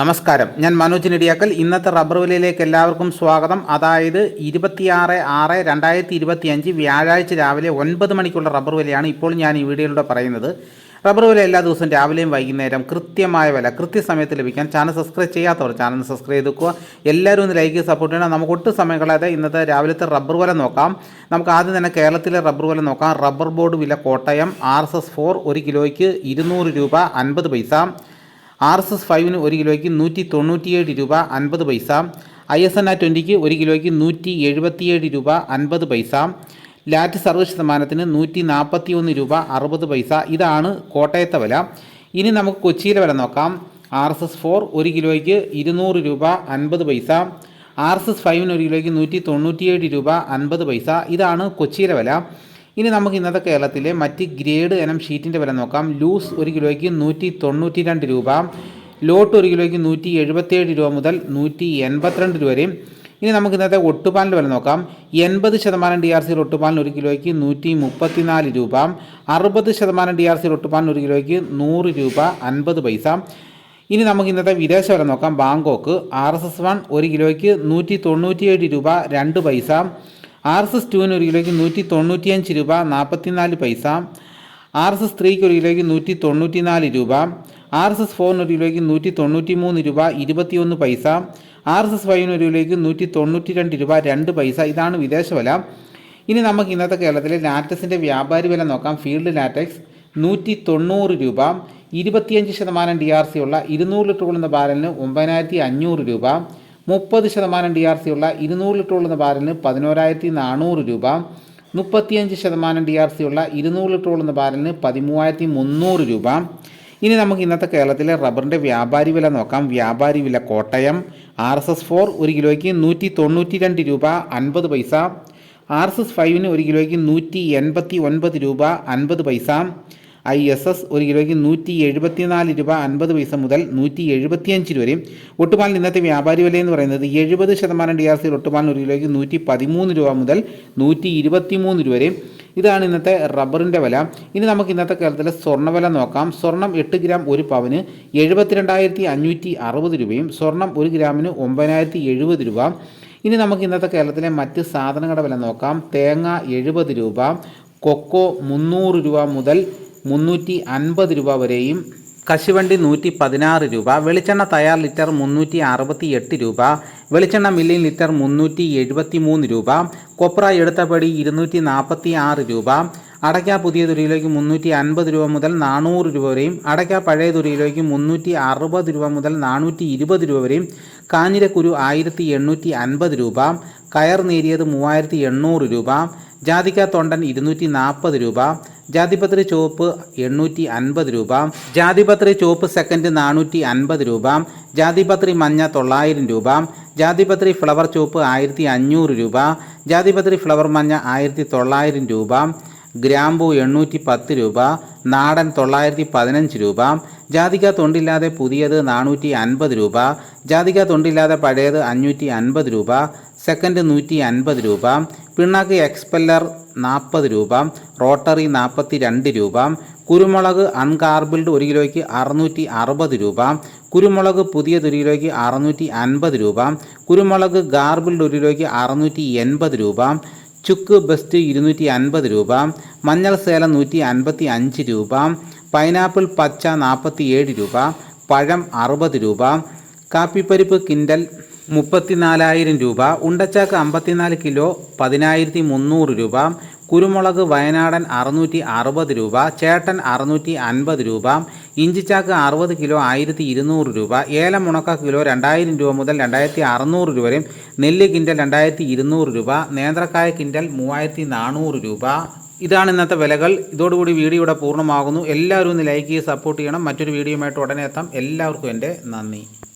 നമസ്കാരം. ഞാൻ മനോജ് നെടിയാക്കൽ. ഇന്നത്തെ റബ്ബർ വിലയിലേക്ക് എല്ലാവർക്കും സ്വാഗതം. അതായത് ഇരുപത്തിയാറ് ആറ് രണ്ടായിരത്തി ഇരുപത്തി അഞ്ച് വ്യാഴാഴ്ച രാവിലെ ഒൻപത് മണിക്കുള്ള റബ്ബർ വിലയാണ് ഇപ്പോൾ ഞാൻ ഈ വീഡിയോയിലൂടെ പറയുന്നത്. റബ്ബർ വില എല്ലാ ദിവസവും രാവിലെയും വൈകുന്നേരം കൃത്യമായ വില കൃത്യസമയത്ത് ലഭിക്കാൻ ചാനൽ സബ്സ്ക്രൈബ് ചെയ്യാത്തവർ ചാനൽ സബ്സ്ക്രൈബ് ചെയ്ത് വെക്കുക എല്ലാവരും ഒന്ന് ലൈക്ക് സപ്പോർട്ട് ചെയ്യണം. നമുക്ക് ഒട്ടും സമയം കളയാതെ ഇന്നത്തെ രാവിലത്തെ റബ്ബർ വില നോക്കാം. നമുക്ക് ആദ്യം തന്നെ കേരളത്തിലെ റബ്ബർ വില നോക്കാം. റബ്ബർ ബോർഡ് വില Kottayam R S S four ഒരു കിലോയ്ക്ക് ഇരുന്നൂറ് രൂപ അൻപത് പൈസ. ആർ എസ് എസ് ഫൈവിന് ഒരു കിലോയ്ക്ക് നൂറ്റി തൊണ്ണൂറ്റിയേഴ് രൂപ അൻപത് പൈസ ഐ എസ് എൻ ആ ട്വന്റിക്ക് ഒരു കിലോയ്ക്ക് നൂറ്റി എഴുപത്തിയേഴ് രൂപ അൻപത് പൈസ ലാറ്റ് സർവീസ് ശതമാനത്തിന് നൂറ്റി നാൽപ്പത്തി ഒന്ന് രൂപ അറുപത് പൈസ. ഇതാണ് കോട്ടയത്തെ വില. ഇനി നമുക്ക് കൊച്ചിയിലെ വില നോക്കാം. ആർ എസ് എസ് ഫോർ ഒരു കിലോയ്ക്ക് ഇരുന്നൂറ് രൂപ അൻപത് പൈസ ആർ എസ് എസ് ഫൈവിന് ഒരു കിലോയ്ക്ക് നൂറ്റി തൊണ്ണൂറ്റിയേഴ് രൂപ അൻപത് പൈസ. ഇതാണ് കൊച്ചിയിലെ വില. ഇനി നമുക്ക് ഇന്നത്തെ കേരളത്തിലെ മറ്റ് ഗ്രേഡ് ഇനം ഷീറ്റിന്റെ വില നോക്കാം. ലൂസ് ഒരു കിലോയ്ക്ക് നൂറ്റി തൊണ്ണൂറ്റി രണ്ട് രൂപ. ലോട്ട് ഒരു കിലോയ്ക്ക് നൂറ്റി എഴുപത്തേഴ് രൂപ മുതൽ നൂറ്റി എൺപത്തിരണ്ട് രൂപ വരെയും. ഇനി നമുക്ക് ഇന്നത്തെ ഒട്ടുപാലിന്റെ വില നോക്കാം. എൺപത് ശതമാനം ഡി ആർ സിയിൽ ഒട്ടുപാലിന് ഒരു കിലോയ്ക്ക് നൂറ്റി മുപ്പത്തിനാല് രൂപ. അറുപത് ശതമാനം ഡി ആർ സിയിൽ ഒട്ടുപാലിന് ഒരു കിലോയ്ക്ക് നൂറ് രൂപ അൻപത് പൈസ. ഇനി നമുക്ക് ഇന്നത്തെ വിദേശ വില നോക്കാം. Bangkok R S S one ഒരു കിലോയ്ക്ക് നൂറ്റി തൊണ്ണൂറ്റിയേഴ് രൂപ രണ്ട് പൈസ. ആർ എസ് എസ് ടുവിന് ഒരു കിലോയ്ക്ക് നൂറ്റി തൊണ്ണൂറ്റിയഞ്ച് രൂപ നാൽപ്പത്തിനാല് പൈസ ആർ എസ് എസ് ത്രീക്ക് ഒരു കിലോയ്ക്ക് നൂറ്റി തൊണ്ണൂറ്റിനാല് രൂപ ആർ എസ് എസ് ഫോറിന് ഒരു കിലോയ്ക്ക് നൂറ്റി തൊണ്ണൂറ്റി മൂന്ന് രൂപ ഇരുപത്തിയൊന്ന് പൈസ ആർ എസ് എസ് ഫൈവിന് ഒരു കിലോയ്ക്ക് നൂറ്റി തൊണ്ണൂറ്റി രണ്ട് രൂപ രണ്ട് പൈസ. ഇതാണ് വിദേശ വില ഇനി നമുക്ക് ഇന്നത്തെ കേരളത്തിലെ ലാറ്റക്സിന്റെ വ്യാപാരി വില നോക്കാം. ഫീൽഡ് ലാറ്റക്സ് നൂറ്റി തൊണ്ണൂറ് രൂപ ഇരുപത്തിയഞ്ച് ശതമാനം ഡി ആർ സി ഉള്ള ഇരുന്നൂറ് ലിറ്റർ കൊള്ളുന്ന ബാരലിന് ഒമ്പതിനായിരത്തി അഞ്ഞൂറ് രൂപ മുപ്പത് ശതമാനം ഡി ആർ സി ഉള്ള ഇരുന്നൂറ് ലിറ്റർ ഉള്ള ബാരലിന് പതിനോരായിരത്തി നാനൂറ് രൂപ. മുപ്പത്തിയഞ്ച് ശതമാനം ഡി ആർ സി ഉള്ള ഇരുന്നൂറ് ലിറ്റർ ഉള്ള ബാരലിന് പതിമൂവായിരത്തി മുന്നൂറ് രൂപ. ഇനി നമുക്ക് ഇന്നത്തെ കേരളത്തിലെ റബ്ബറിന്റെ വ്യാപാരി വില നോക്കാം. വ്യാപാരി വില Kottayam. R S S four ഒരു കിലോയ്ക്ക് നൂറ്റി തൊണ്ണൂറ്റി രണ്ട് രൂപ അൻപത് പൈസ. ആർ എസ് എസ് ഫൈവിന് ഒരു കിലോയ്ക്ക് നൂറ്റി എൺപത്തി ഒൻപത് രൂപ അൻപത് പൈസ. ഐ എസ് എസ് ഒരു കിലോയ്ക്ക് നൂറ്റി എഴുപത്തിനാല് രൂപ അൻപത് പൈസ മുതൽ നൂറ്റി എഴുപത്തിയഞ്ച് രൂപ വരെയും. ഒട്ടുപാലിന് ഇന്നത്തെ വ്യാപാരി വില എന്ന് പറയുന്നത് എഴുപത് ശതമാനം ഡി ആർ സിയിൽ ഒട്ടുപാലിന് ഒരു കിലോയ്ക്ക് നൂറ്റി പതിമൂന്ന് രൂപ മുതൽ നൂറ്റി ഇരുപത്തി മൂന്ന് രൂപ വരെയും. ഇതാണ് ഇന്നത്തെ റബ്ബറിന്റെ വില. ഇനി നമുക്ക് ഇന്നത്തെ കേരളത്തിലെ സ്വർണവില നോക്കാം. സ്വർണം എട്ട് ഗ്രാം ഒരു പവന് എഴുപത്തിരണ്ടായിരത്തി അഞ്ഞൂറ്റി അറുപത് രൂപയും സ്വർണം ഒരു ഗ്രാമിന് ഒമ്പതിനായിരത്തി എഴുപത് രൂപ. ഇനി നമുക്ക് ഇന്നത്തെ കേരളത്തിലെ മറ്റ് സാധനങ്ങളുടെ വില നോക്കാം. തേങ്ങ എഴുപത് രൂപ കൊക്കോ മുന്നൂറ് രൂപ മുതൽ മുന്നൂറ്റി അൻപത് രൂപ വരെയും കശുവണ്ടി നൂറ്റി പതിനാറ് രൂപ വെളിച്ചെണ്ണ തയ്യാർ ലിറ്റർ മുന്നൂറ്റി അറുപത്തി എട്ട് രൂപ വെളിച്ചെണ്ണ മില്ലിൻ ലിറ്റർ മുന്നൂറ്റി എഴുപത്തി മൂന്ന് രൂപ കൊപ്ര എടുത്തപടി ഇരുന്നൂറ്റി നാൽപ്പത്തി ആറ് രൂപ അടയ്ക്ക പുതിയ തുരിയിലേക്ക് മുന്നൂറ്റി അൻപത് രൂപ മുതൽ നാനൂറ് രൂപ വരെയും അടയ്ക്ക പഴയ തുരിയിലേക്ക് മുന്നൂറ്റി അറുപത് രൂപ മുതൽ നാനൂറ്റി ഇരുപത് രൂപ വരെയും കാഞ്ഞിരക്കുരു ആയിരത്തി എണ്ണൂറ്റി അൻപത് രൂപ കയർ നേരിയത് മൂവായിരത്തി എണ്ണൂറ് രൂപ ജാതിക്ക തൊണ്ടൻ ഇരുന്നൂറ്റി നാൽപ്പത് രൂപ ജാതിപത്രി ചുവപ്പ് എണ്ണൂറ്റി അൻപത് രൂപ. ജാതിപത്രി ചുവപ്പ് സെക്കൻഡ് നാനൂറ്റി അൻപത് രൂപ. ജാതിപത്രി മഞ്ഞ തൊള്ളായിരം രൂപ. ജാതിപത്രി ഫ്ലവർ ചുവപ്പ് ആയിരത്തി അഞ്ഞൂറ് രൂപ. ജാതിപത്രി ഫ്ലവർ മഞ്ഞ ആയിരത്തി തൊള്ളായിരം രൂപ. ഗ്രാമ്പു എണ്ണൂറ്റി പത്ത് രൂപ. നാടൻ തൊള്ളായിരത്തി പതിനഞ്ച് രൂപ. ജാതിക തൊണ്ടില്ലാതെ പുതിയത് നാനൂറ്റി അൻപത് രൂപ. ജാതിക തൊണ്ടില്ലാതെ പഴയത് അഞ്ഞൂറ്റി അൻപത് രൂപ. സെക്കൻഡ് നൂറ്റി അൻപത് രൂപ. പിണ്ണാക്ക് എക്സ്പെല്ലർ നാൽപ്പത് രൂപ റോട്ടറി നാൽപ്പത്തി രണ്ട് രൂപ കുരുമുളക് അൺകാർബിൾഡ് ഒരു കിലോയ്ക്ക് അറുന്നൂറ്റി അറുപത് രൂപ കുരുമുളക് പുതിയത് ഒരു കിലോയ്ക്ക് അറുന്നൂറ്റി അൻപത് രൂപ കുരുമുളക് ഗാർബിൾഡ് ഒരു കിലോയ്ക്ക് അറുന്നൂറ്റി എൺപത് രൂപ ചുക്ക് ബെസ്റ്റ് ഇരുന്നൂറ്റി അൻപത് രൂപ മഞ്ഞൾ സേലം നൂറ്റി അൻപത്തി അഞ്ച് രൂപ പൈനാപ്പിൾ പച്ച നാൽപ്പത്തി ഏഴ് രൂപ പഴം അറുപത് രൂപ കാപ്പിപ്പരിപ്പ് കിൻഡൽ മുപ്പത്തിനാലായിരം രൂപ ഉണ്ടച്ചാക്ക് അമ്പത്തിനാല് കിലോ പതിനായിരത്തി മുന്നൂറ് രൂപ കുരുമുളക് വയനാടൻ അറുന്നൂറ്റി അറുപത് രൂപ ചേട്ടൻ അറുന്നൂറ്റി അൻപത് രൂപ ഇഞ്ചിച്ചാക്ക് അറുപത് കിലോ ആയിരത്തി ഇരുന്നൂറ് രൂപ ഏലം ഉണക്ക കിലോ രണ്ടായിരം രൂപ മുതൽ രണ്ടായിരത്തി അറുന്നൂറ് രൂപ വരെയും നെല്ല് കിൻഡൽ രണ്ടായിരത്തി ഇരുന്നൂറ് രൂപ നേന്ത്രക്കായ കിൻഡൽ മൂവായിരത്തി നാനൂറ് രൂപ. ഇതാണ് ഇന്നത്തെ വിലകൾ. ഇതോടുകൂടി വീഡിയോ ഇവിടെ പൂർണമാകുന്നു. എല്ലാവരും ഒന്ന് ലൈക്ക് ചെയ്ത് സപ്പോർട്ട് ചെയ്യണം. മറ്റൊരു വീഡിയോയുമായിട്ട് ഉടനെ എത്താം. എല്ലാവർക്കും എന്റെ നന്ദി.